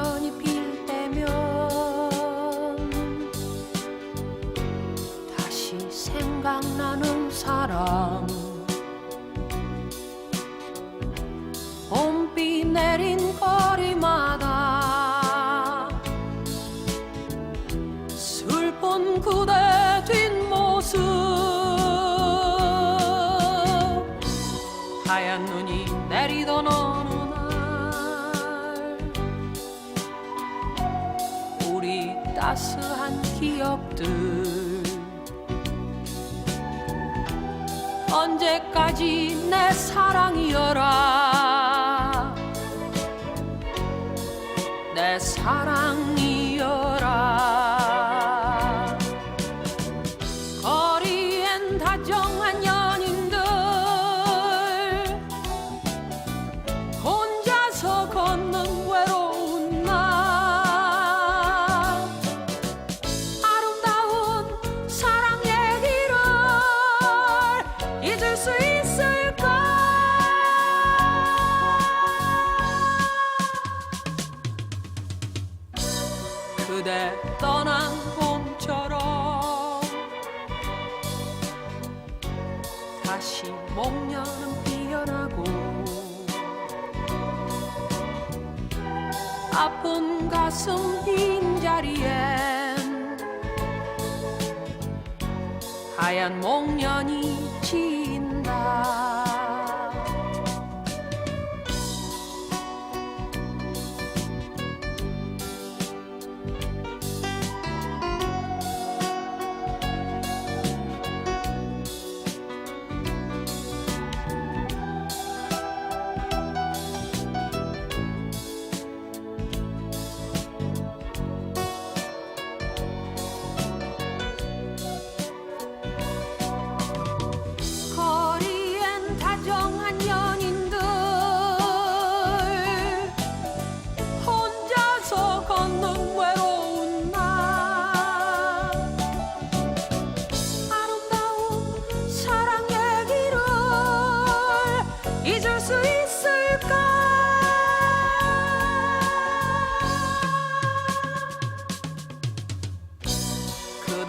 우연히 빌 때면 다시 생각나는 사랑 따스한 기억들. 언제까지 내 사랑이여라. 내 사랑이여 그대 떠난 봄처럼 다시 목련은 피어나고 아픈 가슴 빈자리엔 하얀 목련이 진다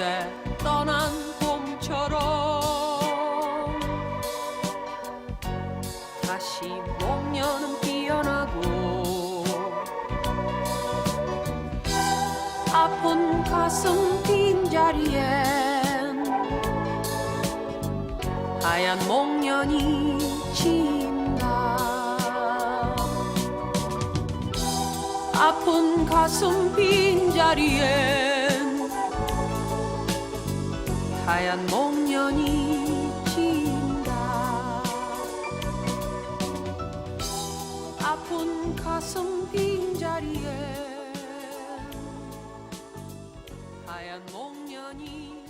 그대 떠난 봄처럼. 다시 목련은 피어나고 아픈 가슴 빈자리엔 하얀 목련이 진다. 아픈 가슴 빈자리엔 하얀 목련이 진다 아픈 가슴 빈자리에 하얀 목련이